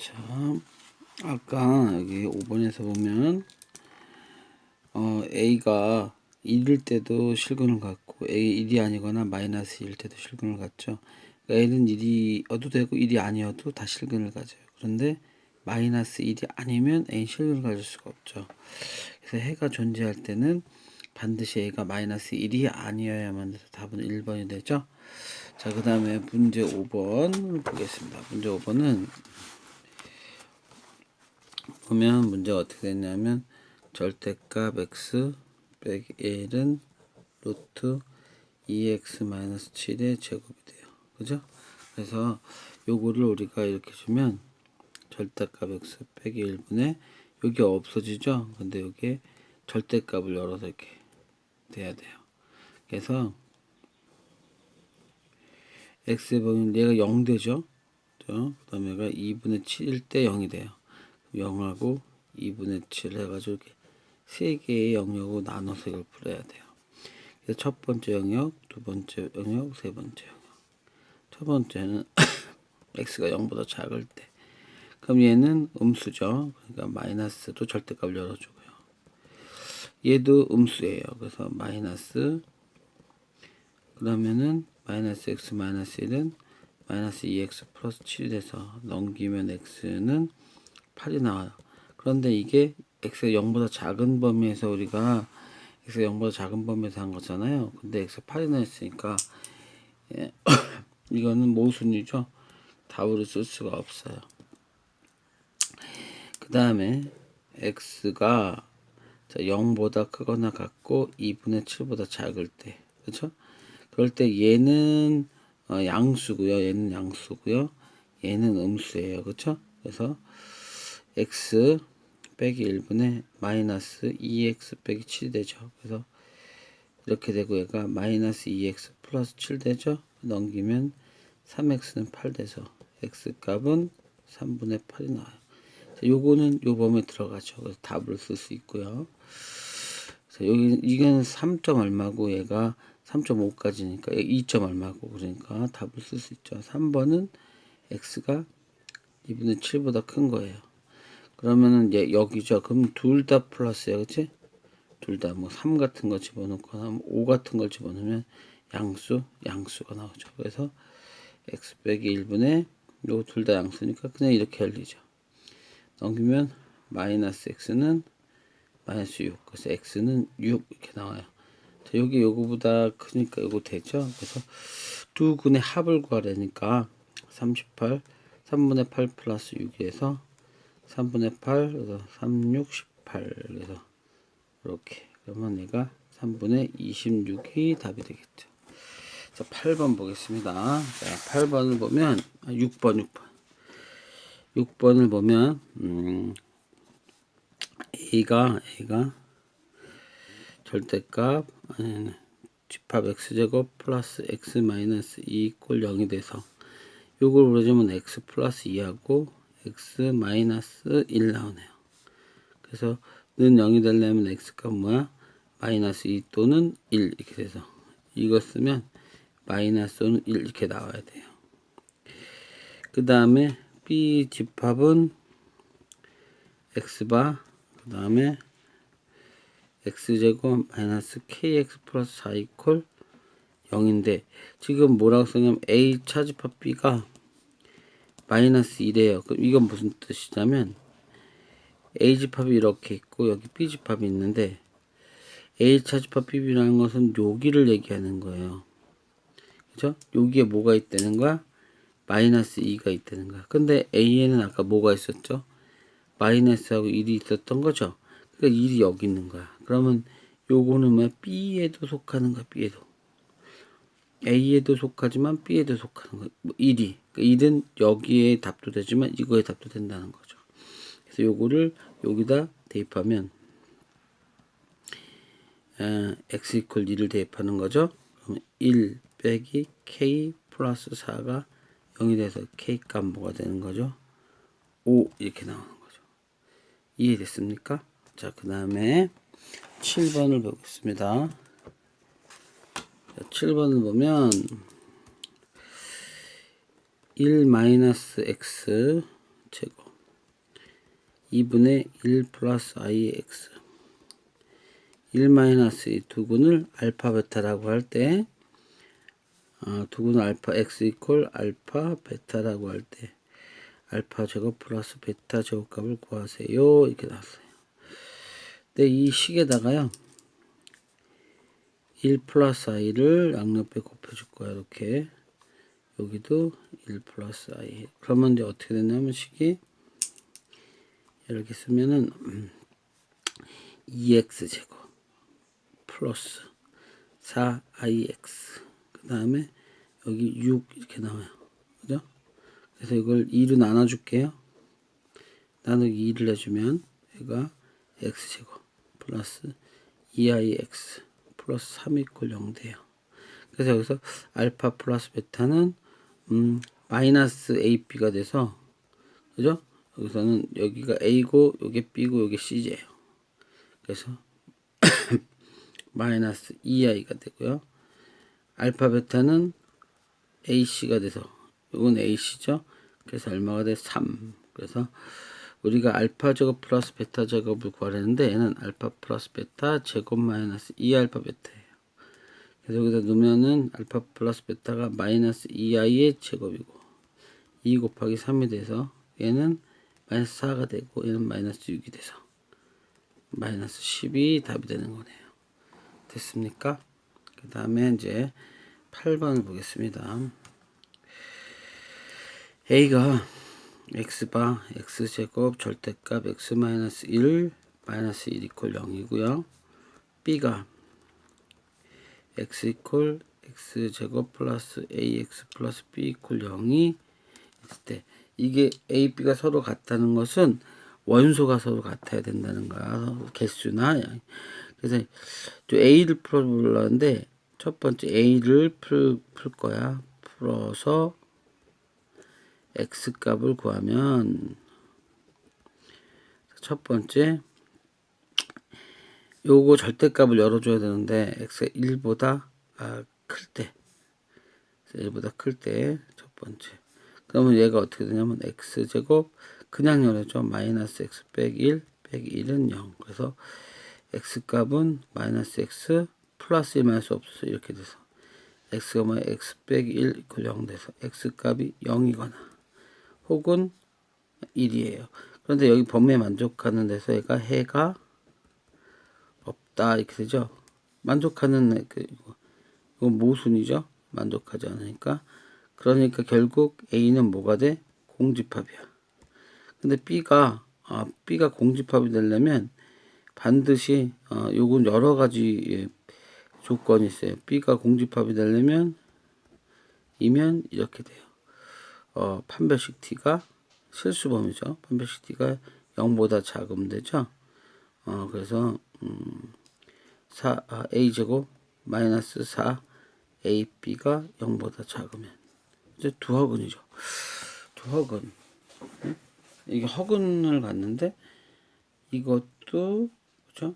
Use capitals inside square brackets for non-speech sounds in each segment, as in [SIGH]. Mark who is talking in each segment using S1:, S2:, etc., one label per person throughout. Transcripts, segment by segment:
S1: 자, 아까 여기 5번에서 보면 어, A가 1일 때도 실근을 갖고 A 1이 아니거나 마이너스 1일 때도 실근을 갖죠. 그러니까 A는 1이어도 되고 1이 아니어도 다 실근을 가져요. 그런데 마이너스 1이 아니면 A 실근을 가질 수가 없죠. 그래서 해가 존재할 때는 반드시 A가 마이너스 1이 아니어야만 돼서 답은 1번이 되죠. 자, 그 다음에 문제 5번 보겠습니다. 문제 5번은 보면 문제가 어떻게 됐냐면 절대값 x 빼기 1은 루트 2x 마이너스 7의 제곱이 돼요. 그죠? 그래서 요거를 우리가 이렇게 주면 절대값 x 빼기 1분의 여기 없어지죠? 근데 여기에 절대값을 열어서 이렇게 돼야 돼요. 그래서 x의 범위는 얘가 0 되죠? 그 다음에 얘가 2분의 7일 때 0이 돼요. 0하고 2분의 7 해가지고 이렇게 세 개의 영역으로 나눠서 이걸 풀어야 돼요. 그래서 첫 번째 영역, 두 번째 영역, 세 번째 영역. 첫 번째는 [COUGHS] x가 0보다 작을 때. 그럼 얘는 음수죠. 그러니까 마이너스로 절대값을 열어주고요. 얘도 음수예요. 그래서 마이너스 그러면은 마이너스 x 마이너스 1은 마이너스 2x 플러스 7이 돼서 넘기면 x는 8이 나와요. 그런데 이게 x가 0보다 작은 범위에서 우리가 x가 0보다 작은 범위에서 한 거잖아요. 근데 x가 8이 나있으니까 예, [COUGHS] 이거는 모순이죠. 답으로 쓸 수가 없어요. 그 다음에 x가 0보다 크거나 같고 2분의 7보다 작을 때 그렇죠? 그럴 때 얘는 어, 양수고요. 얘는 양수고요. 얘는 음수예요. 그렇죠? 그래서 x 빼기 1분의 마이너스 2x 빼기 7 되죠. 그래서 이렇게 되고 얘가 마이너스 2x 플러스 7 되죠. 넘기면 3x는 8 돼서 x 값은 3분의 8이 나와요. 자, 요거는 요 범위에 들어가죠. 그래서 답을 쓸 수 있고요. 자, 여기 이건 3점 얼마고 얘가 3.5까지니까 2점 얼마고 그러니까 답을 쓸 수 있죠. 3번은 x가 2분의 7보다 큰 거예요. 그러면은 얘 여기죠. 그럼 둘 다 플러스야, 그치? 둘 다 뭐 3 같은 거 집어넣거나 5 같은 걸 집어넣으면 양수, 양수가 나오죠. 그래서 x 빼기 1분의 요거 둘다 양수니까 그냥 이렇게 열리죠. 넘기면 마이너스 x는 마이너스 6. 그래서 x는 6 이렇게 나와요. 자, 여기 요거보다 크니까 요거 되죠. 그래서 두 근의 합을 구하려니까 38, 3분의 8 플러스 6에서 3분의 8, 그래서 3, 6, 18. 그래서 이렇게. 그러면 얘가 3분의 26이 답이 되겠죠. 자, 8번 보겠습니다. 자, 8번을 보면, 아, 6번, 6번. 6번을 보면, 음, A가, A가 절대값, 아니, 아니, 집합 x제곱 플러스 x 마이너스 2 이꼴 0이 돼서 요걸 물어주면 x 플러스 2하고 x 마이너스 1 나오네요. 그래서 는 0이 되려면 x값 뭐야? 마이너스 2 또는 1 이렇게 돼서 이거 쓰면 마이너스 또는 1 이렇게 나와야 돼요. 그 다음에 b 집합은 x바 그 다음에 x제곱 마이너스 kx 플러스 4 이퀄 0인데 지금 뭐라고 쓰냐면 a 차집합 b가 마이너스 1이에요. 그럼 이건 무슨 뜻이냐면 a 집합이 이렇게 있고 여기 b 집합이 있는데 a 차집합 b라는 것은 여기를 얘기하는 거예요. 그죠? 여기에 뭐가 있다는 거야? 마이너스 2가 있다는 거야. 근데 a에는 아까 뭐가 있었죠? 마이너스하고 1이 있었던 거죠. 그러니까 1이 여기 있는 거야. 그러면 요거는 뭐 B에도 속하는 거야, B에도. A에도 속하지만 B에도 속하는 거야. 뭐 1이. 그러니까 1은 여기에 답도 되지만 이거에 답도 된다는 거죠. 그래서 요거를 여기다 대입하면 에, x 이퀄 2를 대입하는 거죠. 그러면 1 빼기 k 플러스 4가 0이 돼서 k 값 뭐가 되는 거죠? 5 이렇게 나오는 거죠. 이해됐습니까? 자, 그 다음에 7번을 보겠습니다. 자, 7번을 보면 1 마이너스 x 제곱. 2분의 1 플러스 i의 x. 1 마이너스 이 두근을 알파 베타라고 할때 어, 두근을 알파 x 이퀄 알파 베타라고 할 때 알파 제곱 플러스 베타 제곱값을 구하세요. 이렇게 나왔어요. 근데 이 식에다가요 1 플러스 i를 양옆에 곱해줄 거야 이렇게 여기도 1 플러스 i 그러면 이제 어떻게 되냐면 식이 이렇게 쓰면은 2x 제곱 플러스 4ix 그 다음에 여기 6 이렇게 나와요. 그죠? 그래서 이걸 2로 나눠 줄게요. 나누기 2를 해주면 얘가 x제곱 플러스 2ix 플러스 3 이퀄 0 돼요. 그래서 여기서 알파 플러스 베타는 음, 마이너스 AB가 돼서 그죠? 여기서는 여기가 A고 요게 B고 요게 C제예요. 그래서 [COUGHS] 마이너스 2i가 되고요. 알파 베타는 AC가 돼서 요건 AC죠. 그래서 얼마가 돼? 3. 그래서 우리가 알파 제곱 플러스 베타 제곱을 구하려는데 얘는 알파 플러스 베타 제곱 마이너스 2알파 베타예요. 그래서 여기다 넣으면은 알파 플러스 베타가 마이너스 2i의 제곱이고 2 곱하기 3이 돼서 얘는 마이너스 4가 되고 얘는 마이너스 6이 돼서 마이너스 10이 답이 되는 거네요. 됐습니까? 그 다음에 이제 8번을 보겠습니다. A가 x바 x제곱 절대값 x 마이너스 1 마이너스 1 이퀄 0이고요. B가 x 이퀄 x 제곱 플러스 ax 플러스 b 이퀄 0이 있을 때 이게 a, b가 서로 같다는 것은 원소가 서로 같아야 된다는 거야. 개수나 그래서 또 a를 풀어보려는데 첫 번째 a를 풀, 풀 거야. 풀어서 x 값을 구하면 첫 번째 요거 절대값을 열어줘야 되는데 x가 1보다 아, 클 때, 1보다 클 때 첫 번째. 그러면 얘가 어떻게 되냐면 x제곱 그냥 열어줘 마이너스 x 빼기 1 빼기 1은 0. 그래서 x 값은 마이너스 x 플러스 1 마이너스 없어서 이렇게 돼서 x가 뭐 x 빼기 1 이퀄 0 돼서 x 값이 0이거나 혹은 1이에요. 그런데 여기 범위에 만족하는 데서 얘가 해가 없 다 이렇게 되죠. 만족하는 그 이건 모순이죠. 만족하지 않으니까. 그러니까 결국 A는 뭐가 돼? 공집합이야. 근데 B가 아, B가 공집합이 되려면 반드시 어, 요건 여러 가지 예, 조건이 있어요. B가 공집합이 되려면 이면 이렇게 돼요. 어, 판별식 T가 실수범위죠. 판별식 T가 0보다 작으면 되죠. 어, 그래서 음, 4, 아, a제곱 마이너스 4 ab가 0보다 작으면 이제 두 허근이죠. 두 허근. 응? 이게 허근을 갖는데 이것도 그죠?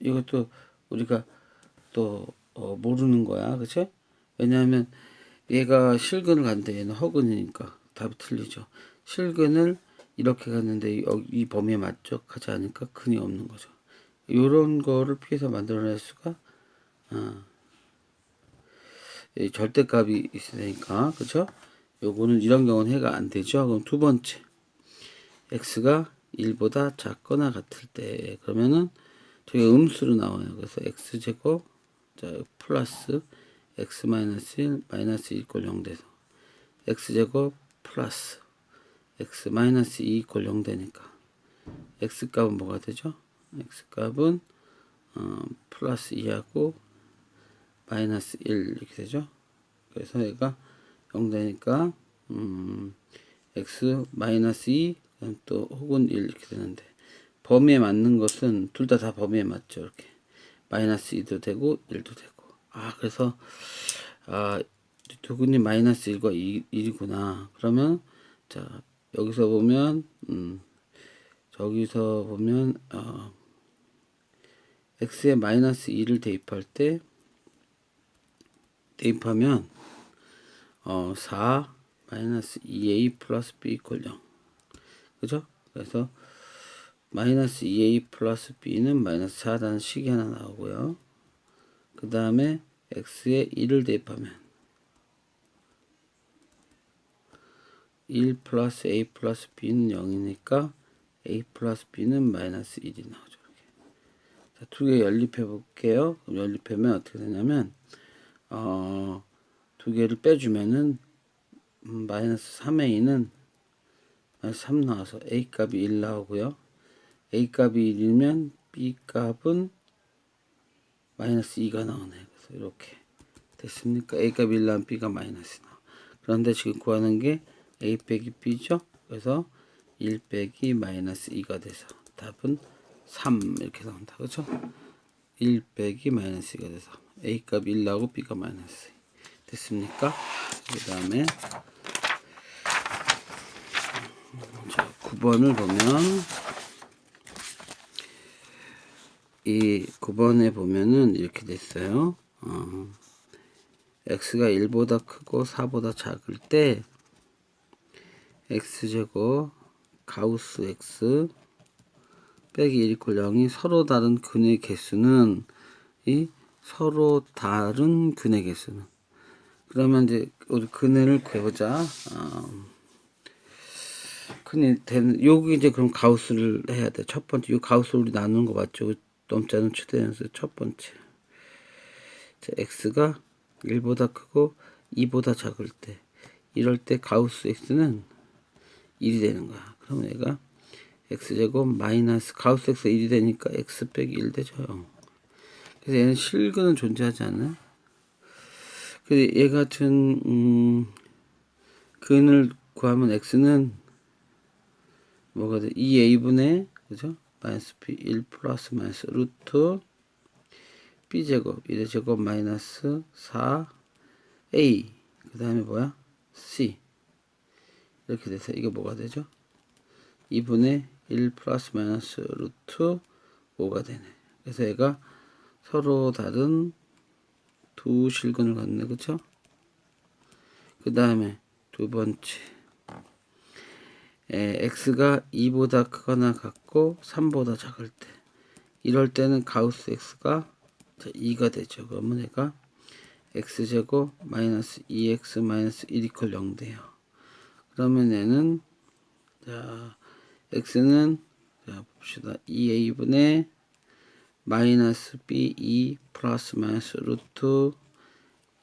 S1: 이것도 우리가 또 어, 모르는 거야, 그치? 왜냐하면 얘가 실근을 갔는데 얘는 허근이니까 답이 틀리죠. 실근을 이렇게 갔는데 이, 이 범위에 만족하지 않으니까 근이 없는 거죠. 요런 거를 피해서 만들어낼 수가 어, 절대값이 있으니까 그쵸? 요거는 이런 경우는 해가 안 되죠. 그럼 두 번째 x가 1보다 작거나 같을 때 그러면은 저게 음수로 나와요. 그래서 x제곱 자 플러스 x 마이너스 1 마이너스 2 이퀄 0 돼서 x제곱 플러스 x 마이너스 2 이퀄 0 되니까 x 값은 뭐가 되죠? X 값은 어, 플러스 2하고 마이너스 1 이렇게 되죠. 그래서 얘가 0 되니까 음, x 마이너스 2또 혹은 1 이렇게 되는데 범위에 맞는 것은 둘다다 범위에 맞죠. 이렇게 마이너스 2도 되고 1도 되고 아 그래서 아 두근이 마이너스 1과 2, 1이구나. 그러면 자 여기서 보면 음, 저기서 보면 어, x에 마이너스 2를 대입할 때 대입하면 어, 4 마이너스 2a 플러스 b 이퀄 0 그죠? 그래서 마이너스 2a 플러스 b는 마이너스 4라는 식이 하나 나오고요. 그 다음에 x에 1을 대입하면 1 플러스 a 플러스 b는 0이니까 a 플러스 b는 마이너스 1이 나오죠. 두 개 연립해 볼게요. 연립하면 어떻게 되냐면 어, 두 개를 빼주면은 음, 마이너스 3의 2는 마이너스 3 나와서 a 값이 1 나오고요. a 값이 1이면 b 값은 마이너스 2가 나오네. 그래서 이렇게 됐습니까? a 값1 나오면 b가 마이너스 나와. 그런데 지금 구하는 게 a 빼기 b죠. 그래서 1 빼기 마이너스 2가 돼서 답은 3 이렇게 나온다. 그렇죠? 1 빼기 마이너스 2가 돼서 a 값 1 나오고 b가 마이너스 2. 됐습니까? 그 다음에 자 9번을 보면 이 9번에 보면은 이렇게 됐어요. 어, x가 1보다 크고 4보다 작을 때 x제곱 가우스 x 빼기 1 이퀄 0이 서로 다른 근의 개수는 이 서로 다른 근의 개수는 그러면 이제 우리 근해를 구해보자. 어, 근해 되는 여기 이제 그럼 가우스를 해야 돼. 첫 번째 이 가우스 우리 나누는 거 맞죠? 넘자는 최대연수 첫 번째. 자, x가 1보다 크고 2보다 작을 때 이럴 때 가우스 x는 1이 되는 거야. 그럼 얘가 x제곱 마이너스 가우스 x 1이 되니까 x 빼기 1 되죠. 그래서 얘는 실근은 존재하지 않아요. 그래서 얘 같은 음, 근을 구하면 x는 뭐가 돼? 2a분의 그죠? 마이너스 b 1 플러스 마이너스 루트 b제곱 1의 제곱 마이너스 4a 그 다음에 뭐야? c 이렇게 돼서 이게 뭐가 되죠? 2분의 1 플러스 마이너스 루트 5가 되네. 그래서 얘가 서로 다른 두 실근을 갖네. 그쵸? 그 다음에 두 번째 에, x가 2보다 크거나 같고 3보다 작을 때 이럴 때는 가우스 x가 자, 2가 되죠. 그러면 얘가 x제곱 마이너스 2x 마이너스 1 이퀄 0 돼요. 그러면 얘는 자 x는 자 봅시다 2a분의 마이너스 b2 플러스 마이너스 루트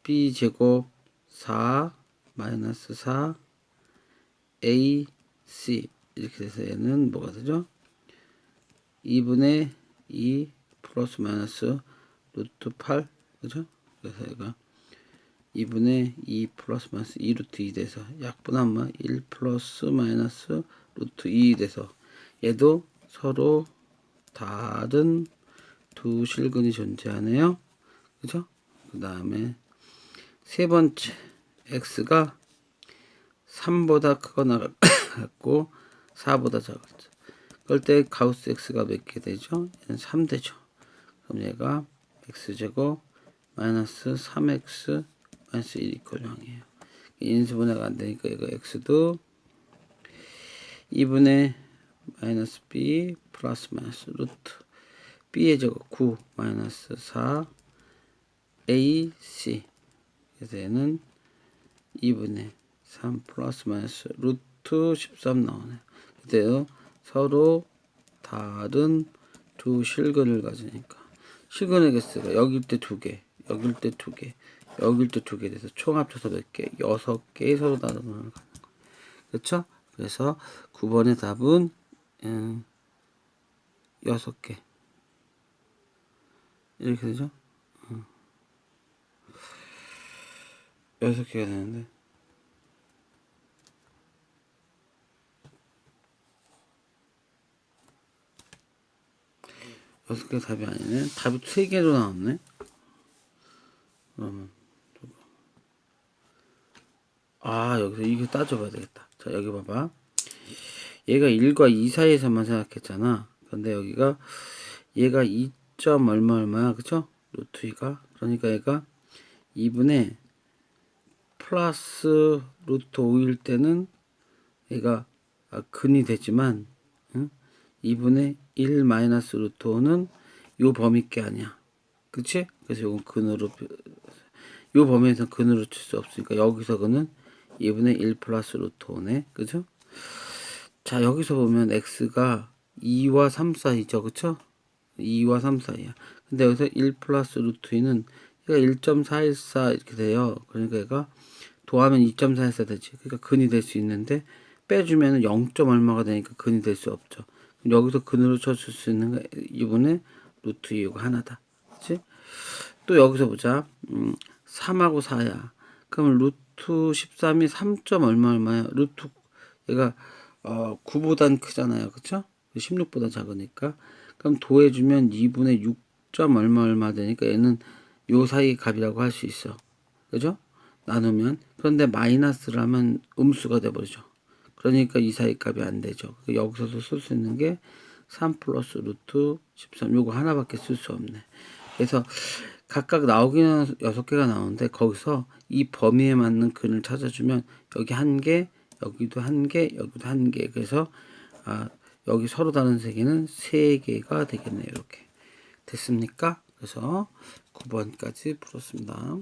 S1: b 제곱 4 마이너스 4 a c 이렇게 돼서 얘는 뭐가 되죠? 2분의 2 플러스 마이너스 루트 8 그죠? 그래서 얘가 2분의 2 플러스 마이너스 2 루트 2 돼서 약분하면 1 플러스 마이너스 루트 2 돼서 얘도 서로 다른 두 실근이 존재하네요. 그죠? 그 다음에 세 번째 x가 3보다 크거나 같고 4보다 작을 때 그럴 때 가우스 x가 몇 개 되죠? 얘는 3 되죠. 그럼 얘가 x제곱 마이너스 3x 마이너스 1 이퀄 0이에요. 인수분해가 안 되니까 이거 x도 2분의 마이너스 b 플러스 마이너스 루트 b의 제곱 9 마이너스 4 ac 그래서 얘는 2분의 3 플러스 마이너스 루트 13 나오네요. 그때요 서로 다른 두 실근을 가지니까 실근의 개수가 여길 때 두 개, 여길 때 두 개, 여길 때 두 개 돼서 총 합쳐서 몇 개? 여섯 개의 서로 다른 걸 가는 거예요. 그렇죠? 그래서 9번의 답은 음, 여섯 개 이렇게 되죠? 어. 여섯 개가 되는데 여섯 개 답이 아니네. 답이 세 개로 나왔네. 그러면 아 여기서 이거 따져봐야 되겠다. 자 여기 봐봐. 얘가 1과 2 사이에서만 생각했잖아. 근데 여기가 얘가 2점 얼마 얼마야 그쵸? 루트 2가 그러니까 얘가 2분의 플러스 루트 5일 때는 얘가 아, 근이 되지만 응? 2분의 1 마이너스 루트 5는 요 범위 게 아니야. 그치? 그래서 요건 근으로 표- 요 범위에서 근으로 칠 수 없으니까 여기서 그는 2분의 1 플러스 루트 5네. 그죠? 자, 여기서 보면 x가 2와 3 사이죠. 그쵸? 2와 3 사이야. 근데 여기서 1 플러스 루트 2는 얘가 1.414 이렇게 돼요. 그러니까 얘가 도하면 2.414 되지. 그러니까 근이 될 수 있는데 빼주면 0. 얼마가 되니까 근이 될 수 없죠. 그럼 여기서 근으로 쳐줄 수 있는 거 2분의 루트 2가 하나다. 그치? 또 여기서 보자. 음, 3하고 4야. 그럼 루트 13이 3. 얼마 얼마야? 루트 얘가 어, 9보단 크잖아요. 그쵸? 16보다 작으니까. 그럼 도해 주면 2분의 6. 얼마 얼마 되니까 얘는 요 사이 값이라고 할 수 있어. 그죠? 나누면. 그런데 마이너스를 하면 음수가 돼 버리죠. 그러니까 이 사이 값이 안 되죠. 그 여기서도 쓸 수 있는 게 3 플러스 루트 13. 요거 하나밖에 쓸 수 없네. 그래서 각각 나오기는 여섯 개가 나오는데 거기서 이 범위에 맞는 근을 찾아주면 여기 한 개, 여기도 한 개, 여기도 한 개. 그래서 아, 여기 서로 다른 세 개는 세 개가 되겠네요. 이렇게 됐습니까? 그래서 9번까지 풀었습니다.